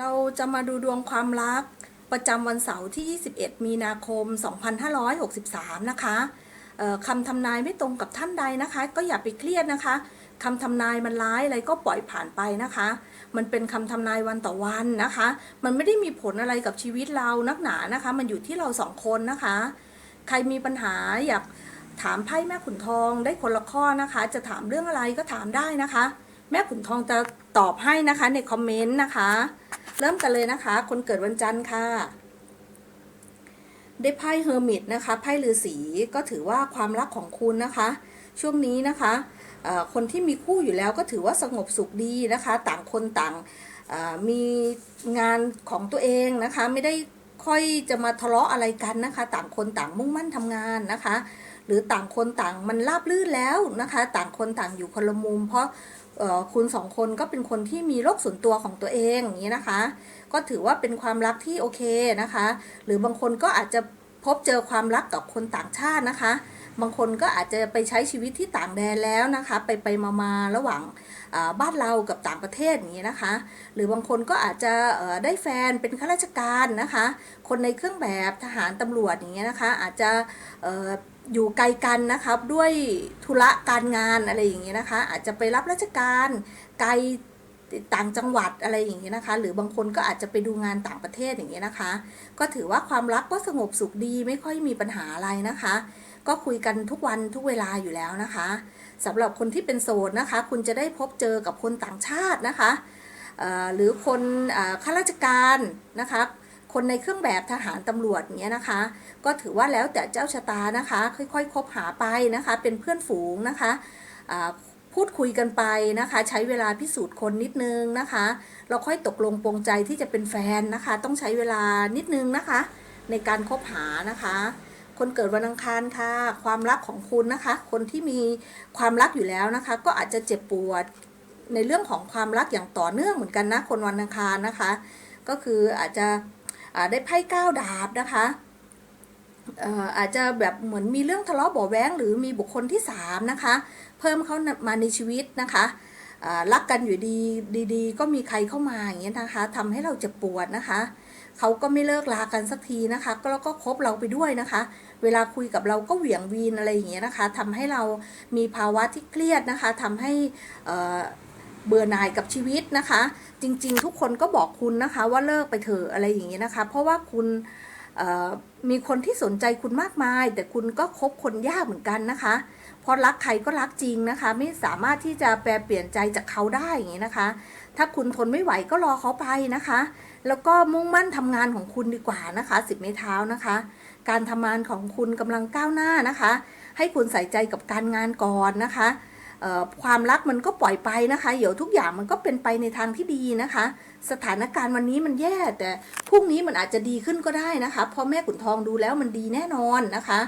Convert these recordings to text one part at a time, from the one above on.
เราจะมาดูดวงความรักประจำวันเสาร์ที่ 21 มีนาคม 2563 นะคะเอ่อคำทำนายไม่ตรงกับท่านใดนะคะ ก็อย่าไปเครียดนะคะคำทำนายมันร้ายอะไรก็ปล่อยผ่านไปนะคะ มันเป็นคำทำนายวันต่อวันนะคะ มันไม่ได้มีผลอะไรกับชีวิตเรานักหนานะคะ มันอยู่ที่เราสองคนนะคะ ใครมีปัญหาอยากถามไพ่แม่ขุนทองได้คนละข้อนะคะ จะถามเรื่องอะไรก็ถามได้นะคะ แม่ขุนทองจะตอบให้นะคะในคอมเมนต์นะคะ เริ่มกันเลยนะคะ คนเกิดวันจันทร์ค่ะได้ไพ่เฮอร์มิตนะคะไพ่ฤาษีก็ถือว่าความรักของคุณนะคะ ช่วงนี้นะคะคนที่มีคู่อยู่แล้วก็ถือว่าสงบสุขดีนะคะ ต่างคนต่างมีงานของตัวเองนะคะ ไม่ได้ค่อยจะมาทะเลาะอะไรกันนะคะ ต่างคนต่างมุ่งมั่นทำงานนะคะ หรือต่างคนต่างมันราบลื่นแล้วนะคะ ต่างคนต่างอยู่คนละมุม เพราะ คุณสองคนก็เป็นคนที่มีโลกส่วนตัวของตัวเองอย่างนี้นะคะ ก็ถือว่าเป็นความรักที่โอเคนะคะ หรือบางคนก็อาจจะพบเจอความรักกับคนต่างชาตินะคะ บางคนก็อาจจะไปใช้ชีวิตที่ต่างแดนแล้วนะคะ ไปไปมามาระหว่างบ้านเรากับต่างประเทศอย่างนี้นะคะ หรือบางคนก็อาจจะได้แฟนเป็นข้าราชการนะคะ คนในเครื่องแบบทหารตำรวจอย่างเงี้ยนะคะ อาจจะ อยู่ไกลกันนะครับด้วยธุระการงานอะไรอย่างเงี้ยนะคะ อาจจะไปรับราชการไกลต่างจังหวัดอะไรอย่างเงี้ยนะคะ หรือบางคนก็อาจจะไปดูงานต่างประเทศอย่างเงี้ยนะคะ ก็ถือว่าความรักก็สงบสุขดีไม่ค่อยมีปัญหาอะไรนะคะ ก็คุยกันทุกวันทุกเวลาอยู่แล้วนะคะสำหรับคนที่เป็นโสดนะคะ คุณจะได้พบเจอกับคนต่างชาตินะคะหรือคนข้าราชการนะคะ คนในเครื่องแบบทหารตำรวจเงี้ยนะคะ ก็ถือว่าแล้วแต่เจ้าชะตานะคะ ค่อยๆ คบหาไปนะคะ เป็นเพื่อนฝูงนะคะพูดคุยกันไปนะคะ ใช้เวลาพิสูจน์คนนิดนึงนะคะ เราค่อยตกลงปรงใจที่จะเป็นแฟนนะคะ ต้องใช้เวลานิดนึงนะคะ ในการคบหานะคะ คนเกิดวันอังคารค่ะ ความรักของคุณนะคะ คนที่มีความรักอยู่แล้วนะคะ ก็อาจจะเจ็บปวดในเรื่องของความรักอย่างต่อเนื่องเหมือนกันนะคนวันอังคารนะคะ ก็คืออาจจะ ได้ไพ่ก้าวดาบนะคะเอ่ออาจจะแบบเหมือนมีเรื่องทะเลาะเบาะแว้งหรือมีบุคคลที่สามนะคะ เพิ่มเข้ามาในชีวิตนะคะรักกันอยู่ดีดีๆ ก็มีใครเข้ามาอย่างเงี้ยนะคะทำให้เราเจ็บปวดนะคะเขาก็ไม่เลิกลากันสักทีนะคะ ก็แล้วก็คบเราไปด้วยนะคะ เวลาคุยกับเราก็เหวี่ยงวีนอะไรอย่างเงี้ยนะคะทำให้เรามีภาวะที่เครียดนะคะทำให้ เบื่อหน่ายกับชีวิตนะคะ จริง ๆ ทุกคนก็บอกคุณนะคะ ว่าเลิกไปเถอะอะไรอย่างเงี้ยนะคะ เพราะว่าคุณมีคนที่สนใจคุณมากมาย แต่คุณก็คบคนยากเหมือนกันนะคะเพราะรักใครก็รักจริงนะคะ ไม่สามารถที่จะแปลเปลี่ยนใจจากเขาได้อย่างนี้นะคะ ถ้าคุณทนไม่ไหวก็รอเขาไปนะคะ แล้วก็มุ่งมั่นทำงานของคุณดีกว่านะคะสิบไม้เท้านะคะ การทำงานของคุณกำลังก้าวหน้านะคะ ให้คุณใส่ใจกับการงานก่อนนะคะ ความรักมันก็ปล่อยไปนะคะ เดี๋ยวทุกอย่างมันก็เป็นไปในทางที่ดีนะคะ สถานการณ์วันนี้มันแย่แต่พรุ่งนี้มันอาจจะดีขึ้นก็ได้นะคะพราะแม่ขุนทองดูแล้วมันดีแน่นอนนะคะ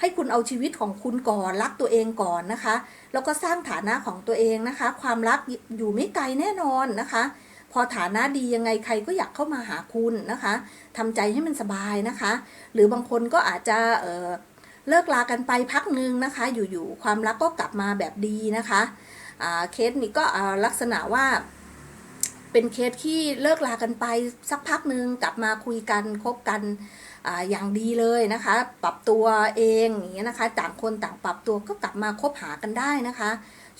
ให้คุณเอาชีวิตของคุณก่อนรักตัวเองก่อนนะคะ แล้วก็สร้างฐานะของตัวเองนะคะ ความรักอยู่ไม่ไกลแน่นอนนะคะ พอฐานะดียังไงใครก็อยากเข้ามาหาคุณนะคะทำใจให้มันสบายนะคะ หรือบางคนก็อาจจะเออ เลิกลากันไปพักหนึ่งนะคะ อยู่ๆความรักก็กลับมาแบบดีนะคะเคสนี้ก็ลักษณะว่า เป็นเคสที่เลิกลากันไปสักพักหนึ่งกลับมาคุยกันคบกันออย่างดีเลยนะคะ ปรับตัวเองอย่างเงี้ยนะคะ ต่างคนต่างปรับตัวก็กลับมาคบหากันได้นะคะ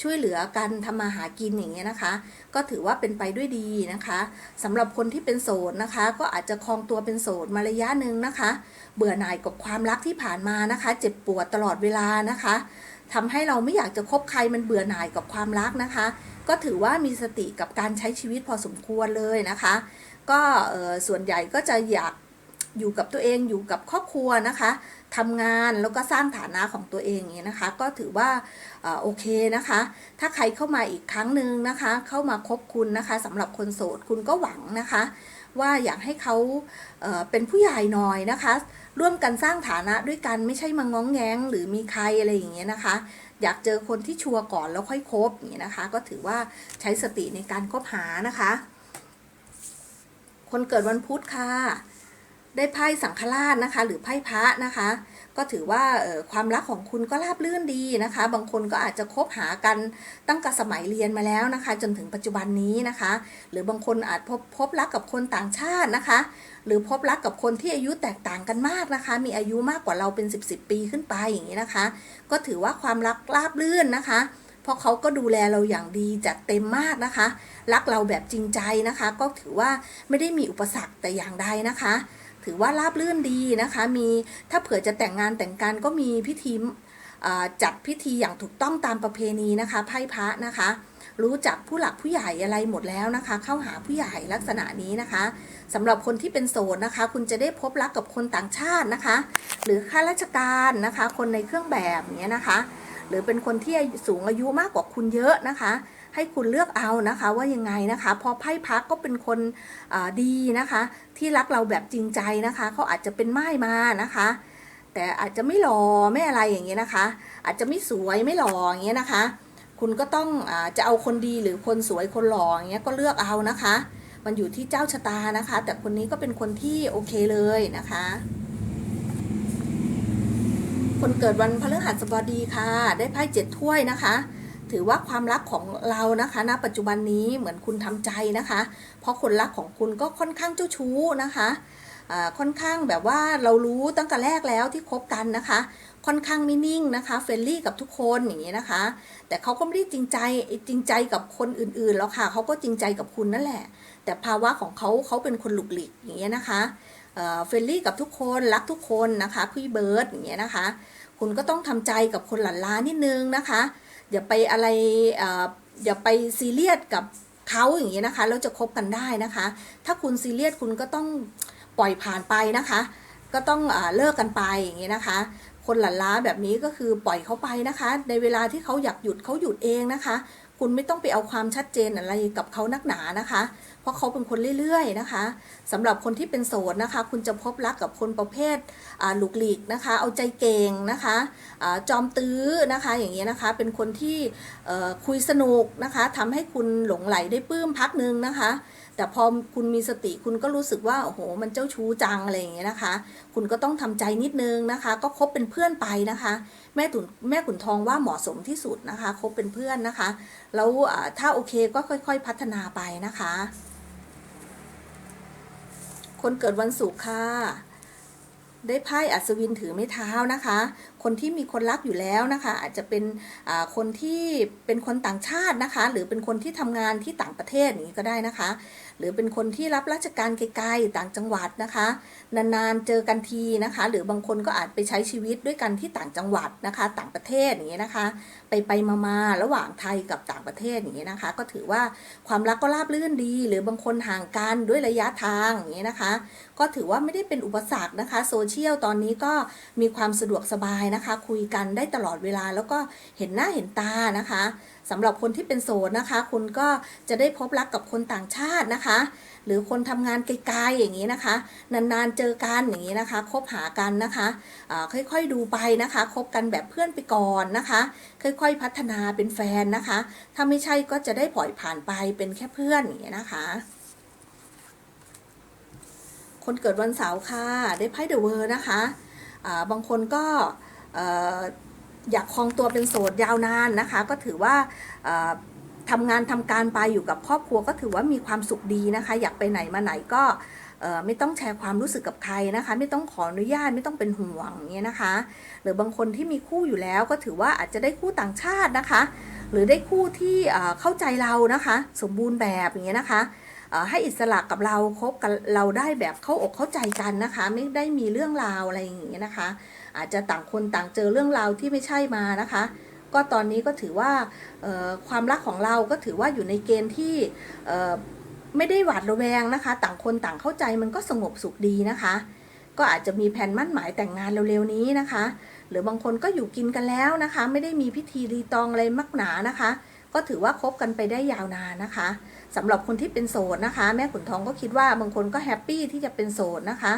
ช่วยเหลือกันทำมาหากินอย่างเงี้ยนะคะ ก็ถือว่าเป็นไปด้วยดีนะคะสำหรับคนที่เป็นโสดนะคะ ก็อาจจะคลองตัวเป็นโสดมาระยะหนึ่งนะคะ เบื่อหน่ายกับความรักที่ผ่านมานะคะ เจ็บปวดตลอดเวลานะคะทำให้เราไม่อยากจะคบใครมันเบื่อหน่ายกับความรักนะคะ ก็ถือว่ามีสติกับการใช้ชีวิตพอสมควรเลยนะคะ ก็ส่วนใหญ่ก็จะอยากอยู่กับตัวเองอยู่กับครอบครัวนะคะทำงานแล้วก็สร้างฐานะของตัวเองอย่างนี้นะคะ ก็ถือว่าอโอเคนะคะ ถ้าใครเข้ามาอีกครั้งหนึ่งนะคะ เข้ามาคบคุณนะคะสำหรับคนโสดคุณก็หวังนะคะ ว่าอยากให้เขาเเป็นผู้ใหญ่หน่อยนะคะ ร่วมกันสร้างฐานะด้วยกันไม่ใช่มาง้องแงงหรือมีใครอะไรอย่างเงี้ยนะคะ อยากเจอคนที่ชัวร์ก่อนแล้วค่อยคบอย่างเงี้ยนะคะ ก็ถือว่าใช้สติในการคบหานะคะ คนเกิดวันพุธค่ะไได้ไพ่สังฆราชนะคะ หรือไพ่พระนะคะ ก็ถือว่าความรักของคุณก็ราบรื่นดีนะคะ บางคนก็อาจจะคบหากันตั้งแต่สมัยเรียนมาแล้วนะคะ จนถึงปัจจุบันนี้นะคะ หรือบางคนอาจพบพบรักกับคนต่างชาตินะคะ หรือพบรักกับคนที่อายุแตกต่างกันมากนะคะ มีอายุมากกว่าเราเป็น 10บสปีขึ้นไปอย่างนี้นะคะ ก็ถือว่าความรักราบรื่นนะคะเพราะเขาก็ดูแลเราอย่างดีจัดเต็มมากนะคะ รักเราแบบจริงใจนะคะ ก็ถือว่าไม่ได้มีอุปสรรคแต่อย่างใดนะคะ ถือว่าราบรื่นดีนะคะ มีถ้าเผื่อจะแต่งงานแต่งกันก็มีพิธีจัดพิธีอย่างถูกต้องตามประเพณีนะคะไพ่พระนะคะ รู้จักผู้หลักผู้ใหญ่อะไรหมดแล้วนะคะ เข้าหาผู้ใหญ่ลักษณะนี้นะคะสำหรับคนที่เป็นโสดนะคะ คุณจะได้พบรักกับคนต่างชาตินะคะ หรือข้าราชการนะคะ คนในเครื่องแบบเนี้ยนะคะ หรือเป็นคนที่สูงอายุมากกว่าคุณเยอะนะคะ ให้คุณเลือกเอานะคะว่ายังไงนะคะพราะไพ่พักก็เป็นคนดีนะคะ ที่รักเราแบบจริงใจนะคะเขาอาจจะเป็นไม้มานะคะ แต่อาจจะไม่หล่อไม่อะไรอย่างเงี้ยนะคะ อาจจะไม่สวยไม่หล่ออย่างเงี้ยนะคะ คุณก็ต้องอจะเอาคนดีหรือคนสวยคนหล่ออย่างเงี้ยก็เลือกเอานะคะ มันอยู่ที่เจ้าชะตานะคะ แต่คนนี้ก็เป็นคนที่โอเคเลยนะคะคนเกิดวันพฤหัสบดีค่ะ ได้ไพ่เจ็ดถ้วยนะคะ ถือว่าความรักของเรานะคะณปัจจุบันนี้เหมือนคุณทำใจนะคะ เพราะคนรักของคุณก็ค่อนข้างเจ้าชู้นะคะค่อนข้างแบบว่าเรารู้ตั้งแต่แรกแล้วที่คบกันนะคะ ค่อนข้างไม่นิ่งนะคะเฟรนลี่กับทุกคนอย่างนี้นะคะ แต่เขาก็ไม่ได้จริงใจจริงใจกับคนอื่นๆแล้วค่ะเขาก็จริงใจกับคุณนั่นแหละ แต่ภาวะของเขาเขาเป็นคนหลุกหลิกอย่างเงี้ยนะคะเฟรนลี่กับทุกคนรักทุกคนนะคะพี่เบิร์ดอย่างเงี้ยนะคะ คุณก็ต้องทำใจกับคนหลั่นล้านิดนึงนะคะ อย่าไปอะไรออย่าไปซีเรียสกับเขาอย่างนี้นะคะแล้วจะคบกันได้นะคะ ถ้าคุณซีเรียสคุณก็ต้องปล่อยผ่านไปนะคะ ก็ต้องอเลิกกันไปอย่างนี้นะคะ คนหลั่นล้าแบบนี้ก็คือปล่อยเขาไปนะคะ ในเวลาที่เขาอยากหยุดเขาหยุดเองนะคะ คุณไม่ต้องไปเอาความชัดเจนอะไรกับเขานักหนานะคะ ราะเขาเป็นคนเรื่อยๆนะคะสำหรับคนที่เป็นโสดนะคะ คุณจะพบรักกับคนประเภทหลุกหลีกนะคะ เอาใจเก่งนะคะอ่าจอมตื้อนะคะ อย่างเงี้ยนะคะ เป็นคนที่คุยสนุกนะคะทำให้คุณหลงไหลได้ปลื้มพักหนึ่งนะคะ แต่พอคุณมีสติคุณก็รู้สึกว่าโอ้โหมันเจ้าชู้จังอะไรอย่างเงี้ยนะคะ คุณก็ต้องทำใจนิดนึงนะคะ ก็คบเป็นเพื่อนไปนะคะแม่ตุนแม่ขุนทองว่าเหมาะสมที่สุดนะคะคบเป็นเพื่อนนะคะ แล้วถ้าโอเคก็ค่อย ๆ พัฒนาไปนะคะ คนเกิดวันศุกร์ค่ะ ได้ไพ่อัศวินถือไม้เท้านะคะคนที่มีคนรักอยู่แล้วนะคะ อาจจะเป็นคนที่เป็นคนต่างชาตินะคะ หรือเป็นคนที่ทำงานที่ต่างประเทศอย่างนี้ก็ได้นะคะ หรือเป็นคนที่รับราชการไกลๆต่างจังหวัดนะคะ นานๆเจอกันทีนะคะ หรือบางคนก็อาจไปใช้ชีวิตด้วยกันที่ต่างจังหวัดนะคะ ต่างประเทศอย่างนี้นะคะ ไปไปมาๆระหว่างไทยกับต่างประเทศอย่างนี้นะคะ ก็ถือว่าความรักก็ราบรื่นดี หรือบางคนห่างกันด้วยระยะทางอย่างนี้นะคะ ก็ถือว่าไม่ได้เป็นอุปสรรคนะคะโซเชียลตอนนี้ก็มีความสะดวกสบายนะคะ คุยกันได้ตลอดเวลาแล้วก็เห็นหน้าเห็นตานะคะสำหรับคนที่เป็นโสดนะคะ คุณก็จะได้พบรักกับคนต่างชาตินะคะ หรือคนทำงานไกลๆอย่างนี้นะคะ นานๆเจอกันอย่างนี้นะคะคบหากันนะคะค่อยๆดูไปนะคะคบกันแบบเพื่อนไปก่อนนะคะ ค่อยๆพัฒนาเป็นแฟนนะคะ ถ้าไม่ใช่ก็จะได้ปล่อยผ่านไปเป็นแค่เพื่อนอย่างนี้นะคะคนเกิดวันเสาร์ค่ะ ได้ไพ่เดอะเวอร์นะคะ บางคนก็ อยากครองตัวเป็นโสดยาวนานนะคะ ก็ถือว่าเอ่อทำงานทำการไปอยู่กับครอบครัวก็ถือว่ามีความสุขดีนะคะ อยากไปไหนมาไหนก็ไม่ต้องแชร์ความรู้สึกกับใครนะคะ ไม่ต้องขออนุญาตไม่ต้องเป็นห่วงเงี้ยนะคะ หรือบางคนที่มีคู่อยู่แล้วก็ถือว่าอาจจะได้คู่ต่างชาตินะคะ หรือได้คู่ที่เข้าใจเรานะคะ สมบูรณ์แบบอย่างเงี้ยนะคะให้อิสระกับเราคบกับเราได้แบบเข้าอกเข้าใจกันนะคะ ไม่ได้มีเรื่องราวอะไรอย่างเงี้ยนะคะ อาจจะต่างคนต่างเจอเรื่องราวที่ไม่ใช่มานะคะ ก็ตอนนี้ก็ถือว่าความรักของเราก็ถือว่าอยู่ในเกณฑ์ที่ไม่ได้หวาดระแวงนะคะ ต่างคนต่างเข้าใจมันก็สงบสุขดีนะคะ ก็อาจจะมีแผนมั่นหมายแต่งงานเร็วๆนี้นะคะ หรือบางคนก็อยู่กินกันแล้วนะคะ ไม่ได้มีพิธีรีตองอะไรมากหนานะคะ ก็ถือว่าคบกันไปได้ยาวนานนะคะสำหรับคนที่เป็นโสดนะคะ แม่ขุนทองก็คิดว่าบางคนก็แฮปปี้ที่จะเป็นโสดนะคะ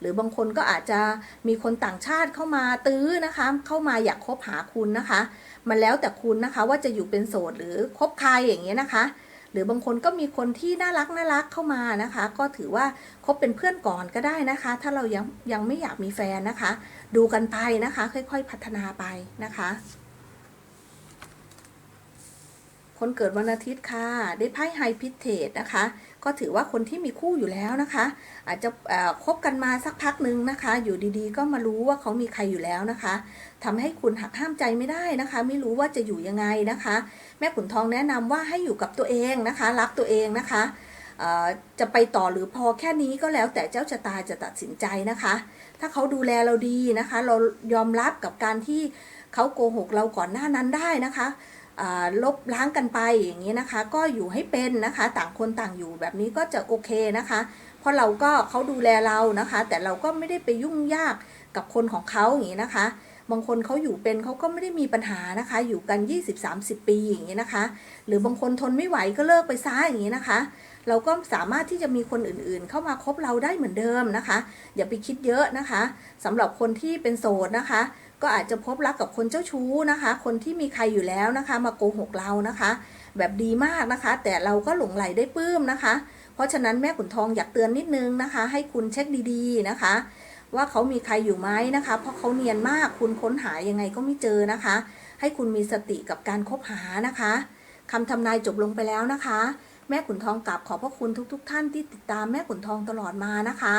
หรือบางคนก็อาจจะมีคนต่างชาติเข้ามาตื้อนะคะ เข้ามาอยากคบหาคุณนะคะ มันแล้วแต่คุณนะคะว่าจะอยู่เป็นโสดหรือคบใครอย่างเงี้ยนะคะ หรือบางคนก็มีคนที่น่ารักน่ารักเข้ามานะคะ ก็ถือว่าคบเป็นเพื่อนก่อนก็ได้นะคะ ถ้าเรายังยังไม่อยากมีแฟนนะคะ ดูกันไปนะคะ ค่อย ๆ พัฒนาไปนะคะ คนเกิดวันอาทิตย์ค่ะ ได้ไพ่ไฮพิเทตนะคะ ก็ถือว่าคนที่มีคู่อยู่แล้วนะคะ อาจจะคบกันมาสักพักหนึ่งนะคะ อยู่ดีๆ ก็มารู้ว่าเขามีใครอยู่แล้วนะคะทำให้คุณหักห้ามใจไม่ได้นะคะ ไม่รู้ว่าจะอยู่ยังไงนะคะ แม่ขุนทองแนะนำว่าให้อยู่กับตัวเองนะคะ รักตัวเองนะคะจะไปต่อหรือพอแค่นี้ก็แล้วแต่เจ้าชะตาจะตัดสินใจนะคะ ถ้าเขาดูแลเราดีนะคะ เรายอมรับกับการที่เขาโกหกเราก่อนหน้านั้นได้นะคะ ลบล้างกันไปอย่างนี้นะคะ ก็อยู่ให้เป็นนะคะ ต่างคนต่างอยู่แบบนี้ก็จะโอเคนะคะ เพราะเราก็เขาดูแลเรานะคะ แต่เราก็ไม่ได้ไปยุ่งยากกับคนของเขาอย่างนี้นะคะ บางคนเขาอยู่เป็นเขาก็ไม่ได้มีปัญหานะคะ อยู่กัน 20-30 ปีอย่างนี้นะคะ หรือบางคนทนไม่ไหวก็เลิกไปซะอย่างนี้นะคะ เราก็สามารถที่จะมีคนอื่นๆ เข้ามาคบเราได้เหมือนเดิมนะคะ อย่าไปคิดเยอะนะคะสำหรับคนที่เป็นโสดนะคะ ก็อาจจะพบรักกับคนเจ้าชู้นะคะ คนที่มีใครอยู่แล้วนะคะ มาโกหกเรานะคะ แบบดีมากนะคะ แต่เราก็หลงไหลได้ปลื้มนะคะ เพราะฉะนั้นแม่ขุนทองอยากเตือนนิดนึงนะคะ ให้คุณเช็คดีๆนะคะ ว่าเขามีใครอยู่ไหมนะคะ เพราะเขาเนียนมากคุณค้นหายังไงก็ไม่เจอนะคะ ให้คุณมีสติกับการคบหานะคะคำทำนายจบลงไปแล้วนะคะ แม่ขุนทองกราบขอบพระคุณทุกๆท่านที่ติดตามแม่ขุนทองตลอดมานะคะ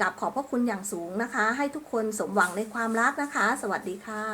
กับขอบพระคุณอย่างสูงนะคะ ให้ทุกคนสมหวังในความรักนะคะ สวัสดีค่ะ